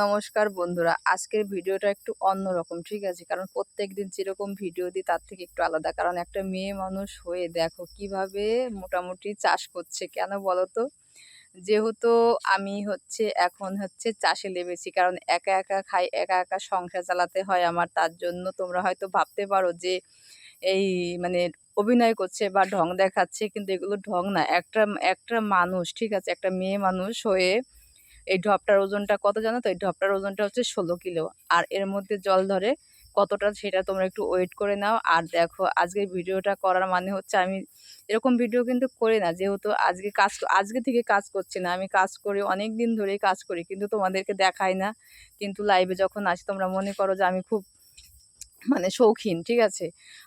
নমস্কার বন্ধুরা। আজকের ভিডিওটা একটু অন্যরকম, ঠিক আছে? কারণ প্রত্যেক দিন যেরকম ভিডিও দিই, তার থেকে একটু আলাদা। কারণ একটা মেয়ে মানুষ হয়ে দেখো কীভাবে মোটামুটি চাষ করছে, কেন বলো তো? যেহেতু আমি হচ্ছে, এখন হচ্ছে চাষে লেবেছি কারণ একা একা খাই, একা একা সংসার চালাতে হয় আমার। তার জন্য তোমরা হয়তো ভাবতে পারো যে এই মানে অভিনয় করছে বা ঢং দেখাচ্ছে, কিন্তু এগুলো ঢং না। একটা একটা মানুষ, ঠিক আছে? একটা মেয়ে মানুষ হয়ে এই ঢপটার ওজনটা কত জানো তো? এই ঢপটার ওজনটা হচ্ছে ষোলো কিলো। আর এর মধ্যে জল ধরে কতটা সেটা তোমরা একটু ওয়েট করে নাও। আর দেখো আজকে ভিডিওটা করার মানে হচ্ছে আমি এরকম ভিডিও কিন্তু করি না। যেহেতু আজকে কাজ, আজকে থেকে কাজ করছি না। আমি কাজ করি অনেক দিন ধরেই কাজ করি, কিন্তু তোমাদেরকে দেখাই না। কিন্তু লাইভে যখন আসি, তোমরা মনে করো যে আমি খুব মানে শৌখিন, ঠিক আছে?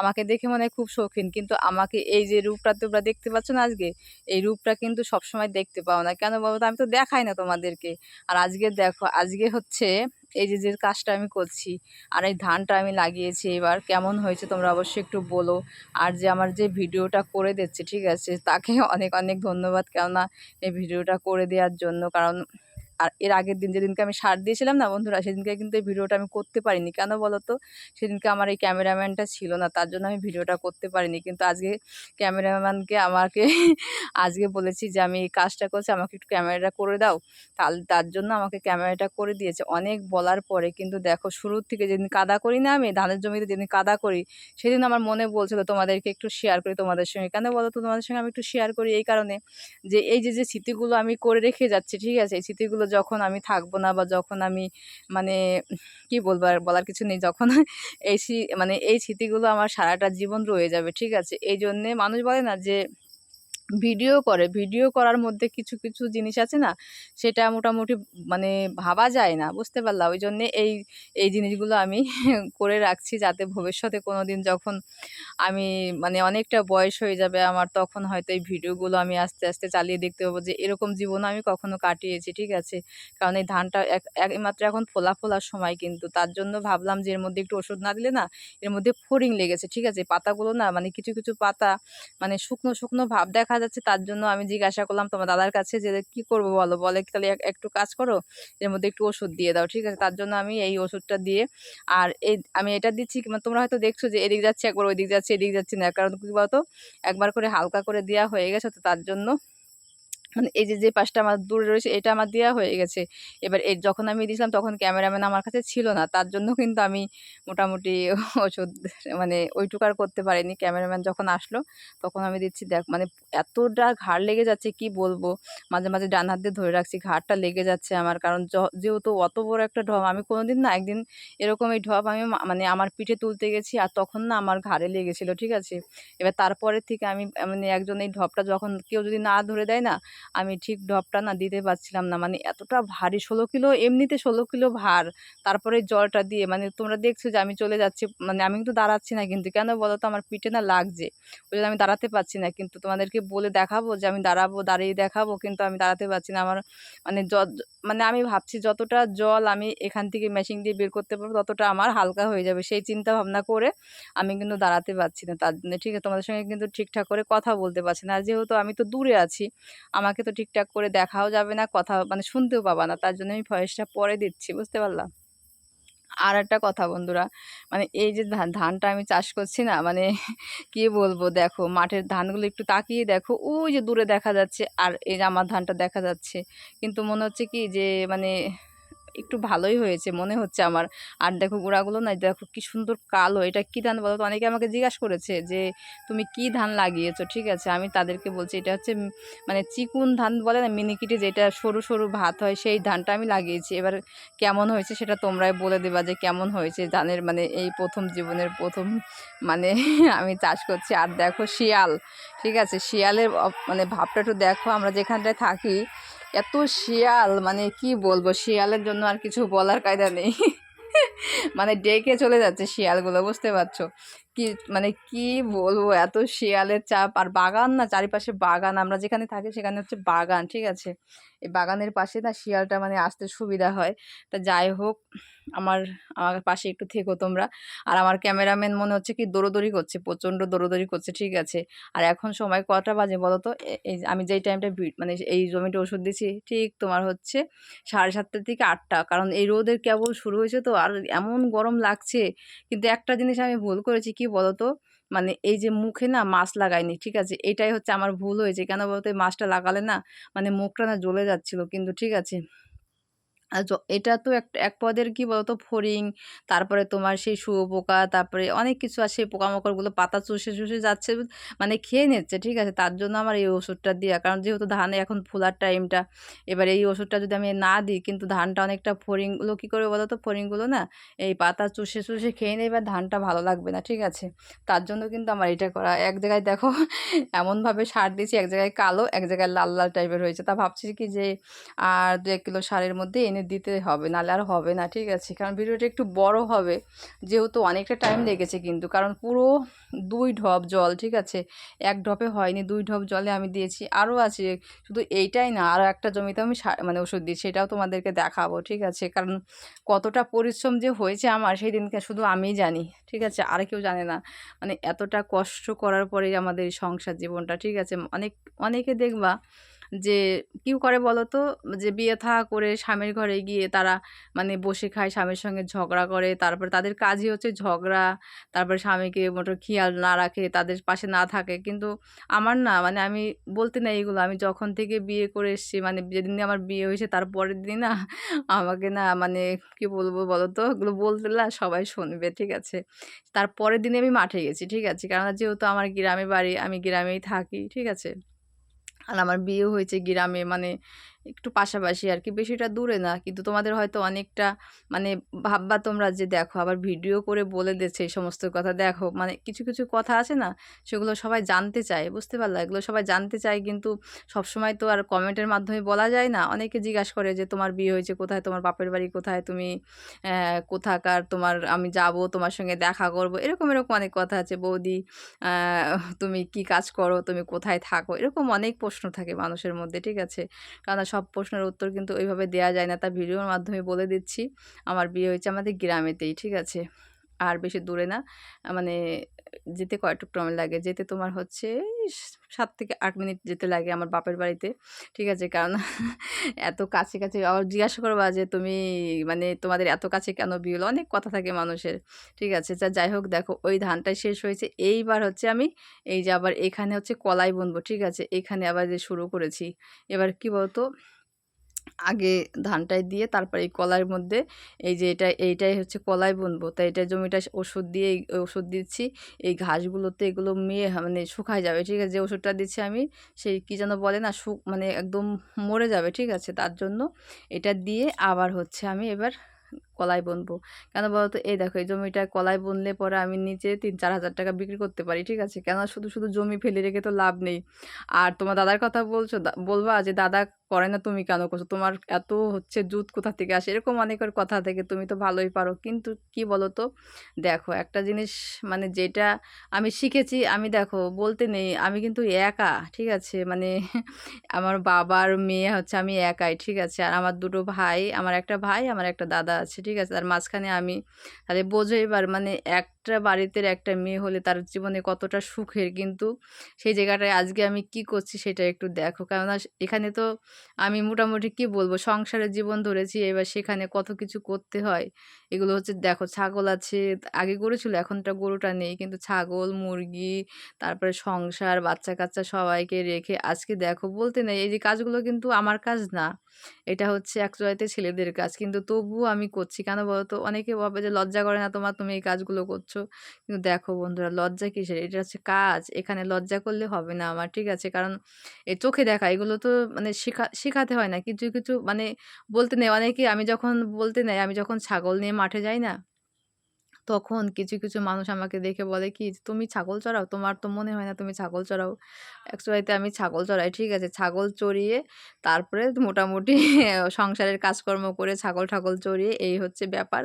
আমাকে দেখে মনে হয় খুব শৌখিন। কিন্তু আমাকে এই যে রূপটা তোমরা দেখতে পাচ্ছ না আজকে, এই রূপটা কিন্তু সবসময় দেখতে পাও না। কেন বলো তো? আমি তো দেখাই না তোমাদেরকে। আর আজকে দেখো, আজকে হচ্ছে এই যে যে কাজটা আমি করছি আর এই ধানটা আমি লাগিয়েছি, এবার কেমন হয়েছে তোমরা অবশ্যই একটু বলো। আর যে আমার যে ভিডিওটা করে দিচ্ছে, ঠিক আছে, তাকে অনেক অনেক ধন্যবাদ। কেননা এই ভিডিওটা করে দেওয়ার জন্য, কারণ আর এর আগের দিন যেদিনকে আমি সার দিয়েছিলাম না বন্ধুরা, সেদিনকে কিন্তু এই ভিডিওটা আমি করতে পারিনি। কেন বলো তো সেদিনকে আমার এই ক্যামেরাম্যানটা ছিল না, তার জন্য আমি ভিডিওটা করতে পারিনি। কিন্তু আজকে ক্যামেরাম্যানকে আমাকে আজকে বলেছি যে, আমি এই কাজটা করছি, আমাকে একটু ক্যামেরাটা করে দাও। তাহলে তার জন্য আমাকে ক্যামেরাটা করে দিয়েছে। অনেক বলার পরে কিন্তু দেখো, শুরুর থেকে যেদিন কাদা করি না আমি, ধানের জমিতে যেদিন কাদা করি, সেদিন আমার মনে বলছিল, তোমাদেরকে একটু শেয়ার করি তোমাদের সঙ্গে। কেন বলো তো তোমাদের সঙ্গে আমি একটু শেয়ার করি এই কারণে যে, এই যে যে, স্মৃতিগুলো আমি করে রেখে যাচ্ছি, ঠিক আছে? এই স্মৃতিগুলো যখন আমি থাকব না বা যখন আমি মানে কি বলব আর বলার কিছু নেই, যখন এই মানে এই স্মৃতিগুলো আমার সারাটা জীবন রয়ে যাবে, ঠিক আছে? এই জন্যে মানুষ বলে না যে ভিডিও করে, ভিডিও করার মধ্যে কিছু কিছু জিনিস আছে না? সেটা মোটামুটি মানে ভাবা যায় না, বুঝতে পারলাম ওই জন্যে এই এই জিনিসগুলো আমি করে রাখছি যাতে ভবিষ্যতে কোনো দিন যখন আমি মানে অনেকটা বয়স হয়ে যাবে, আমার তখন হয়তো এই ভিডিওগুলো আমি আস্তে আস্তে চালিয়ে দেখতে পাবো যে এরকম জীবন আমি কখনো কাটিয়েছি, ঠিক আছে? কারণ এই ধানটা এক, একমাত্র এখন ফোলা ফোলার সময় কিন্তু। তার জন্য ভাবলাম যে এর মধ্যে একটু ওষুধ না দিলে না, এর মধ্যে ফড়িং লেগেছে, ঠিক আছে? পাতাগুলো না মানে কিছু কিছু পাতা মানে শুকনো শুকনো ভাব দেখা যাচ্ছে তার জন্য আমি জিজ্ঞাসা করলাম তোমার দাদার কাছে যে কি করব বলো? বলে তাহলে একটু কাজ করো, এর মধ্যে একটু ওষুধ দিয়ে দাও, ঠিক আছে? তার জন্য আমি এই ওষুধটা দিয়ে আর এই আমি এটা দিচ্ছি মানে তোমরা হয়তো দেখছ যে এদিক যাচ্ছে, একবার ওইদিক যাচ্ছে, এদিক যাচ্ছে না। কারণ কি বলতো? একবার করে হালকা করে দেওয়া হয়ে গেছে তো তার জন্য মানে এই যে যে পাশটা আমার দূরে রয়েছে, এটা আমার দেওয়া হয়ে গেছে। এবার এর যখন আমি দিয়েছিলাম, তখন ক্যামেরাম্যান আমার কাছে ছিল না। তার জন্য কিন্তু আমি মোটামুটি ওষুধ মানে ওইটুকু আর করতে পারিনি। ক্যামেরাম্যান যখন আসলো, তখন আমি দিচ্ছি, দেখ মানে এতটা ঘাড় লেগে যাচ্ছে, কি বলব? মাঝে মাঝে ডান হাত দিয়ে ধরে রাখছি, ঘাড়টা লেগে যাচ্ছে আমার। কারণ যেহেতু অত বড় একটা ঢপ, আমি কোনোদিন না, একদিন এরকম এই ঢপ আমি মানে আমার পিঠে তুলতে গেছি, আর তখন না আমার ঘাড়ে লেগেছিলো, ঠিক আছে? এবার তারপরের থেকে আমি মানে একজন এই ঢপটা যখন কেউ যদি না ধরে দেয় না আমি ঠিক ডবটা না দিতে পারছিলাম না। মানে এতটা ভারী, ষোলো কিলো, এমনিতে ষোলো কিলো ভার। তারপরে জলটা দিয়ে মানে তোমরা দেখছ যে আমি চলে যাচ্ছি মানে আমি কিন্তু দাঁড়াচ্ছি না কিন্তু। কেন বলো তো? আমার পিঠে না লাগছে। ওই জন্য আমি দাঁড়াতে পারছি না। কিন্তু তোমাদেরকে বলে দেখাবো যে আমি দাঁড়াবো, দাঁড়িয়ে দেখাবো, কিন্তু আমি দাঁড়াতে পারছি না। আমার মানে মানে আমি ভাবছি যতটা জল আমি এখান থেকে মেশিন দিয়ে বের করতে পারব, ততটা আমার হালকা হয়ে যাবে। সেই চিন্তা ভাবনা করে আমি কিন্তু দাঁড়াতে পারছি না। তার জন্য ঠিক আছে, তোমাদের সঙ্গে কিন্তু ঠিকঠাক করে কথা বলতে পারছি না। আর যেহেতু আমি তো দূরে আছি আমাকে তো ঠিকঠাক করে দেখাও যাবে না, কথা মানে শুনতেও পাবা না। তার জন্য আমি ভয়েসটা পরে দিচ্ছি, বুঝতে পারলাম আর একটা কথা বন্ধুরা মানে এই যে ধানটা আমি চাষ করছি না মানে কি বলব, দেখো মাঠের ধানগুলো একটু তাকিয়ে দেখো, ওই যে দূরে দেখা যাচ্ছে, আর এই যে আমার ধানটা দেখা যাচ্ছে। কিন্তু মনে হচ্ছে কি যে মানে একটু ভালোই হয়েছে মনে হচ্ছে আমার। আর দেখো গোড়াগুলো না, দেখো কি সুন্দর কালো, এটা কি ধান বলো তো? অনেকে আমাকে জিজ্ঞাসা করেছে যে, তুমি কি ধান লাগিয়েছো? ঠিক আছে, আমি তাদেরকে বলছি, এটা হচ্ছে মানে চিকুন ধান বলে না, মিনিকিটে যেটা সরু সরু ভাত হয়, সেই ধানটা আমি লাগিয়েছি। এবার কেমন হয়েছে সেটা তোমরাই বলে দেবা যে, কেমন হয়েছে ধানের মানে এই প্রথম জীবনের প্রথম মানে আমি চাষ করছি। আর দেখো শিয়াল, ঠিক আছে? শিয়ালের মানে ভাবটা একটু দেখো, আমরা যেখানটায় থাকি এত শিয়াল মানে কি বলব, শিয়ালের জন্য আর কিছু বলার কায়দা নেই। মানে ডেকে চলে যাচ্ছে শিয়ালগুলো, বুঝতে পারছ? কি মানে কি বলব, এত শিয়ালের চাপ। আর বাগান না, চারিপাশে বাগান, আমরা যেখানে থাকি সেখানে হচ্ছে বাগান, ঠিক আছে? এই বাগানের পাশে না শিয়ালটা মানে আসতে সুবিধা হয়। তা যাই হোক আমার আমার পাশে একটু থেকো তোমরা। আর আমার ক্যামেরাম্যান মনে হচ্ছে কি দৌড়োদৌড়ি করছে, প্রচণ্ড দৌড়োদৌড়ি করছে, ঠিক আছে। আর এখন সময় কটা বাজে বলো তো এই আমি যেই টাইমটা মানে এই জমিটা ওষুধ দিছি, ঠিক তোমার হচ্ছে সাড়ে সাতটা থেকে আটটা। কারণ এই রোদের কেবল শুরু হয়েছে তো, আর এমন গরম লাগছে। কিন্তু একটা জিনিস আমি ভুল করেছি কি বলো তো মানে এই যে মুখে না মাস্ক লাগাইনি, ঠিক আছে? এটাই হচ্ছে আমার ভুল হয়েছে। কেন বলতো? এই মাস্কটা লাগালে না মানে মুখটা না জ্বলে যাচ্ছিল কিন্তু, ঠিক আছে? এটা তো এক এক পদের কি বলতো? ফড়িং, তারপরে তোমার সেই শুঁয়োপোকা তারপরে অনেক কিছু আছে সেই পোকামাকড়গুলো পাতা চুষে চুষে যাচ্ছে মানে খেয়ে নিচ্ছে, ঠিক আছে? তার জন্য আমার এই ওষুধটা দেওয়া কারণ যেহেতু ধানে এখন ফোলার টাইমটা, এবার এই ওষুধটা যদি আমি না দিই, কিন্তু ধানটা অনেকটা ফড়িংগুলো, কী করে বলো তো? ফড়িংগুলো না, এই পাতা চুষে চুষে খেয়ে নেয় এবার ধানটা ভালো লাগবে না, ঠিক আছে? তার জন্য কিন্তু আমার এটা করা। এক জায়গায় দেখো, এমনভাবে সার দিয়েছি, এক জায়গায় কালো, এক জায়গায় লাল লাল টাইপের হয়েছে। তা ভাবছি কি যে, আর দু এক কিলো সারের মধ্যে এনে দিতে হবে, নাহলে আর হবে না, ঠিক আছে? কারণ ভিডিওটা একটু বড় হবে, যেহেতু অনেকটা টাইম লেগেছে কিন্তু। কারণ পুরো দুই ঢপ জল, ঠিক আছে? এক ঢপে হয়নি, দুই ঢপ জলে আমি দিয়েছি। আরও আছে, শুধু এইটাই না, আরও একটা জমিতে আমি মানে ওষুধ দিই, সেটাও তোমাদেরকে দেখাবো, ঠিক আছে? কারণ কতটা পরিশ্রম যে হয়েছে আমার, সেই দিনকে শুধু আমিই জানি, ঠিক আছে? আর কেউ জানে না। মানে এতটা কষ্ট করার পরেই আমাদের সংসার জীবনটা, ঠিক আছে? অনেক, অনেকে দেখবা যে কি করে বলো তো যে, বিয়ে থা করে স্বামীর ঘরে গিয়ে তারা মানে বসে খায়, স্বামীর সঙ্গে ঝগড়া করে। তারপরে তাদের কাজই হচ্ছে ঝগড়া। তারপরে স্বামীকে মোটর খেয়াল না রাখে, তাদের পাশে না থাকে। কিন্তু আমার না মানে আমি বলতে না এইগুলো আমি যখন থেকে বিয়ে করে এসেছি মানে যেদিন আমার বিয়ে হয়েছে, তার পরের দিনই না আমাকে না মানে কি বলব বলো তো এগুলো বলতে না সবাই শুনবে, ঠিক আছে? তার পরের দিনে আমি মাঠে গেছি, ঠিক আছে? কারণ যেহেতু আমার গ্রামে বাড়ি, আমি গ্রামেই থাকি, ঠিক আছে? আর আমার বিয়ে হয়েছে গ্রামে মানে একটু পাশাপাশি আর কি বেশিটা দূরে না, কিন্তু তোমাদের হয়তো অনেকটা মানে ভাববা তোমরা যে, দেখো, আবার ভিডিও করে বলে দিচ্ছে এই সমস্ত কথা। দেখো মানে কিছু কিছু কথা আছে না, সেগুলো সবাই জানতে চায়, বুঝতে পারলা? এগুলো সবাই জানতে চায়, কিন্তু সবসময় তো আর কমেন্টের মাধ্যমে বলা যায় না। অনেকে জিজ্ঞাসা করে যে, তোমার বিয়ে হয়েছে কোথায়? তোমার বাপের বাড়ি কোথায়? তুমি কোথাকার? তোমার আমি যাব, তোমার সঙ্গে দেখা করব? এরকম এরকম অনেক কথা আছে। বৌদি তুমি কি কাজ করো? তুমি কোথায় থাকো? এরকম অনেক প্রশ্ন থাকে মানুষের মধ্যে, ঠিক আছে? কারণ সব প্রশ্নের উত্তর কিন্তু ওইভাবে দেওয়া যায় না। তা ভিডিওর মাধ্যমে বলে দিচ্ছি। আমার বিয়ে হয়েছে আমাদের গ্রামেতেই, ঠিক আছে? আর বেশি দূরে না। মানে যেতে কয়টুক সময় লাগে। যেতে তোমার হচ্ছে সাত থেকে আট মিনিট যেতে লাগে আমার বাপের বাড়িতে। ঠিক আছে? কারণ এত কাছে কাছে আবার জিজ্ঞাসা করবা যে, তুমি মানে তোমাদের এত কাছে কেন বিয়ে হলো? অনেক কথা থাকে মানুষের। ঠিক আছে? যা যাই হোক, দেখো, ওই ধানটাই শেষ হয়েছে। এইবার হচ্ছে আমি এই যে আবার এখানে হচ্ছে কলাই বুনবো। ঠিক আছে? এখানে আবার যে শুরু করেছি। এবার কি বলতো? আগে ধানটাই দিয়ে তারপর এই কলার মধ্যে এই যে এটা, এইটাই হচ্ছে কলাই বুনবো। তাই এটা জমিটা ওষুধ দিয়ে ওষুধ দিচ্ছি, এই ঘাসগুলোতে এগুলো মেয়ে মানে শুকায় যাবে, ঠিক আছে? যে ওষুধটা দিচ্ছি আমি, সেই কী যেন বলে না শুক মানে একদম মরে যাবে, ঠিক আছে? তার জন্য এটা দিয়ে আবার হচ্ছে আমি এবার কলাই বুনবো। কেন বলতো? এই দেখো, এই জমিটা কলাই বুনলে পরে আমি নিচে তিন চার হাজার টাকা বিক্রি করতে পারি, ঠিক আছে? কেন শুধু শুধু জমি ফেলে রেখে তো লাভ নেই। আর তোমার দাদার কথা বলছো বলবা যে, দাদা, করে না তুমি কেন করছ? তোমার এত হচ্ছে জুত কোথা থেকে আসে? এরকম অনেকের কথা থেকে, তুমি তো ভালোই পারো। কিন্তু কি বলো তো দেখো, একটা জিনিস মানে যেটা আমি শিখেছি, আমি দেখো, বলতে নেই, আমি কিন্তু একা, ঠিক আছে? মানে আমার বাবার মেয়ে হচ্ছে, আমি একাই, ঠিক আছে? আর আমার দুটো ভাই, আমার একটা ভাই, আমার একটা দাদা আছে ঠিক আছে আর মাঝখানে আমি তাহলে বোঝো এবার মানে একটা বাড়িতে একটা মেয়ে হলে তার জীবনে কতটা সুখের। কিন্তু সেই জায়গাটায় আজকে আমি কি করছি সেটা একটু দেখো। কেননা এখানে তো আমি মোটামুটি কি বলব, সংসারের জীবন ধরেছি, এবার সেখানে কত কিছু করতে হয়। এগুলো হচ্ছে দেখো, ছাগল আছে, আগে গরু ছিল, এখনটা গরুটা নেই। কিন্তু ছাগল, মুরগি, তারপরে সংসার বাচ্চা কাচ্চা সবাইকে রেখে আজকে দেখো, বলতে নেই, এই যে কাজগুলো কিন্তু আমার কাজ না। এটা হচ্ছে অ্যাকচুয়ালিতে ছেলেদের কাজ। কিন্তু তবুও আমি করছি। কেন বলো তো অনেকে ভাবে যে লজ্জা করে না তোমার, তুমি এই কাজগুলো করছ। কিন্তু দেখো বন্ধুরা লজ্জা কিসের এটা হচ্ছে কাজ এখানে লজ্জা করলে হবে না আমার ঠিক আছে কারণ এই চোখে দেখা এগুলো তো মানে শেখা শেখাতে হয় না কিছু কিছু মানে বলতে নেই অনেকে আমি যখন বলতে নেই আমি যখন ছাগল নিয়ে মাঠে যাই না তখন কিছু, কিছু মানুষ আমাকে দেখে বলে কি, "তুমি ছাগল চড়াও? তোমার তো মনে হয় না তুমি ছাগল চড়াও।" অ্যাকচুয়ালিতে আমি ছাগল চড়াই, ঠিক আছে? ছাগল চড়িয়ে তারপরে মোটামুটি সংসারের কাজকর্ম করে ছাগল-ঠাগল চড়িয়ে এই হচ্ছে ব্যাপার।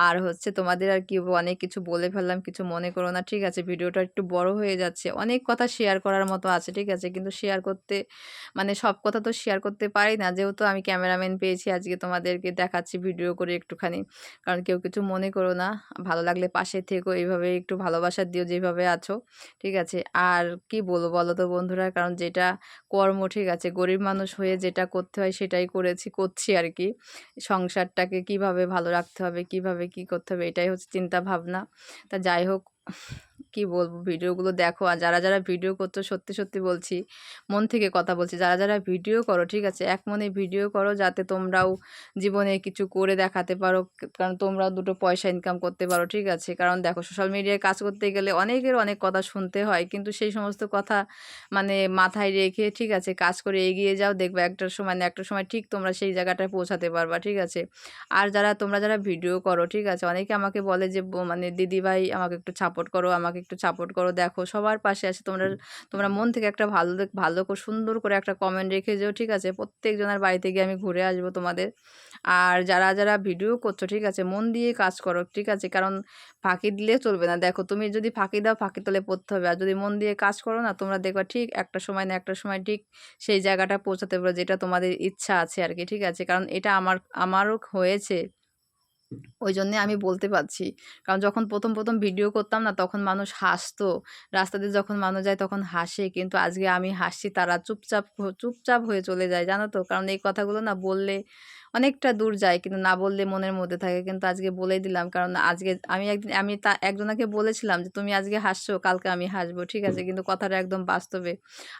আর হচ্ছে তোমাদের আর কি অনেক কিছু বলে ফেললাম, কিছু মনে করো না, ঠিক আছে? ভিডিওটা একটু বড় হয়ে যাচ্ছে। অনেক কথা শেয়ার করার মতো আছে, ঠিক আছে? কিন্তু শেয়ার করতে মানে সব কথা তো শেয়ার করতে পারি না। যেহেতু আমি ক্যামেরাম্যান পেয়েছি আজকে তোমাদেরকে দেখাচ্ছি ভিডিও করে একটুখানি। কারণ কেউ কিছু মনে করো না। ভালো লাগলে পাশে থেকো, এইভাবে একটু ভালোবাসা দিও যেভাবে আছো, ঠিক আছে? আর কি বলব বলো তো বন্ধুরা? কারণ যেটা কর্ম, ঠিক আছে? গরিব মানুষ হয়ে যেটা করতে হয় সেটাই করেছি, করছি আর কি। সংসারটাকে কীভাবে ভালো রাখতে হবে, কীভাবে কি করতে হবে এটাই হচ্ছে চিন্তা ভাবনা। তা যাই হোক কি বলব ভিডিওগুলো দেখো আর যারা, যারা ভিডিও করছ সত্যি, সত্যি বলছি মন থেকে কথা বলছি। যারা, যারা ভিডিও করো ঠিক আছে? এক মনে ভিডিও করো যাতে তোমরাও জীবনে কিছু করে দেখাতে পারো। কারণ তোমরাও দুটো পয়সা ইনকাম করতে পারো, ঠিক আছে? কারণ দেখো সোশ্যাল মিডিয়ায় কাজ করতে গেলে অনেকের অনেক কথা শুনতে হয়। কিন্তু সেই সমস্ত কথা মানে মাথায় রেখে ঠিক আছে কাজ করে এগিয়ে যাও দেখবে একটার সময় না একটা সময় ঠিক তোমরা সেই জায়গাটায় পৌঁছাতে পারবা, ঠিক আছে? আর যারা তোমরা যারা ভিডিও করো, ঠিক আছে? অনেকে আমাকে বলে যে মানে দিদিভাই আমাকে একটু সাপোর্ট করো, আমাকে একটু সাপোর্ট করো। দেখো সবার পাশে আছি। তোমরা তোমরা মন থেকে একটা ভালো ভালো করে সুন্দর করে একটা কমেন্ট রেখে যেও, ঠিক আছে? প্রত্যেকজনের বাড়িতে গিয়ে আমি ঘুরে আসব তোমাদের। আর যারা, যারা ভিডিও করছ, ঠিক আছে? মন দিয়ে কাজ করো, ঠিক আছে? কারণ ফাঁকি দিলে চলবে না। দেখো তুমি যদি ফাঁকি দাও ফাঁকি তলে পড়তে হবে। আর যদি মন দিয়ে কাজ করো না তোমরা দেখবা ঠিক একটা সময় না একটা সময় ঠিক সেই জায়গাটা পৌঁছাতে পারো যেটা তোমাদের ইচ্ছা আছে আর কি ঠিক আছে? কারণ এটা আমার আমারও হয়েছে। ওই জন্যে আমি বলতে পারছি। কারণ যখন ১ম, ১ম ভিডিও করতাম না তখন মানুষ হাসতো। রাস্তাতে যখন মানুষ যায় তখন হাসে। কিন্তু আজকে আমি হাসছি তারা চুপচাপ চুপচাপ হয়ে চলে যায়, জানো তো? কারণ এই কথাগুলো না বললে অনেকটা দূর যায় কিন্তু না বললে মনের মধ্যে থাকে। কিন্তু আজকে বলেই দিলাম কারণ আজকে আমি একদিন আমি তা একজনাকে বলেছিলাম যে, "তুমি আজকে হাসছো, কালকে আমি হাসবো।" ঠিক আছে? কিন্তু কথাটা একদম বাস্তবে।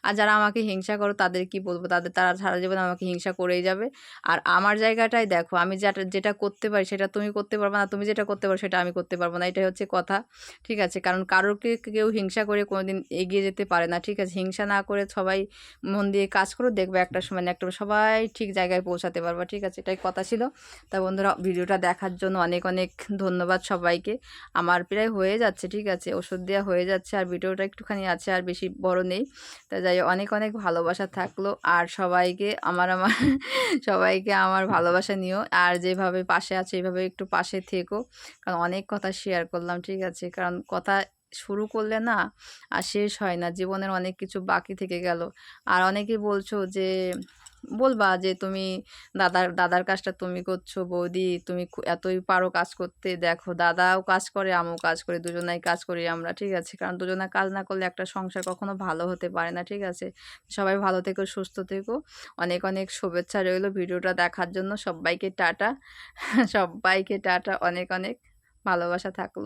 আর যারা আমাকে হিংসা করো তাদের কি বলব? তাদের তারা সারা জীবন আমাকে হিংসা করেই যাবে। আর আমার জায়গাটাই দেখো আমি যেটা যেটা করতে পারি সেটা তুমি করতে পারবে না। তুমি যেটা করতে পারো সেটা আমি করতে পারব না। এটাই হচ্ছে কথা। ঠিক আছে? কারণ কারোকে কেউ হিংসা করে কোনোদিন এগিয়ে যেতে পারে না। ঠিক আছে? হিংসা না করে সবাই মন দিয়ে কাজ করো দেখবে একটা সময় না একটা সবাই ঠিক জায়গায় পৌঁছাতে পারবা। ঠিক আছে? এটাই কথা ছিল। তা বন্ধুরা, ভিডিওটা দেখার জন্য অনেক অনেক ধন্যবাদ সবাইকে। আমার প্রায় হয়ে যাচ্ছে, ঠিক আছে? ওষুধ দেওয়া হয়ে যাচ্ছে আর ভিডিওটা একটুখানি আছে আর বেশি বড় নেই। তা যাই অনেক অনেক ভালোবাসা থাকল আর সবাইকে আমার আমার, সবাইকে আমার ভালোবাসা নিও। আর যেভাবে পাশে আছে, এইভাবে একটু পাশে থেকো। কারণ অনেক কথা শেয়ার করলাম, ঠিক আছে? কারণ কথা শুরু করলে না আর শেষ হয় না, জীবনের অনেক কিছু বাকি থেকে গেল। আর অনেকে বলছো যে বলবা যে তুমি দাদার দাদার কাজটা তুমি করছ, বৌদি তুমি এতই পারো কাজ করতে। দেখো, দাদাও কাজ করে, আমিও কাজ করি, দুজনাই কাজ করি আমরা, ঠিক আছে? কারণ দুজনে কাজ না করলে একটা সংসার কখনো ভালো হতে পারে না, ঠিক আছে? সবাই ভালো থেকো, সুস্থ থেকো। অনেক অনেক শুভেচ্ছা রইল ভিডিওটা দেখার জন্য। সবাইকে টাটা। সবাইকে টাটা। অনেক অনেক ভালোবাসা থাকল।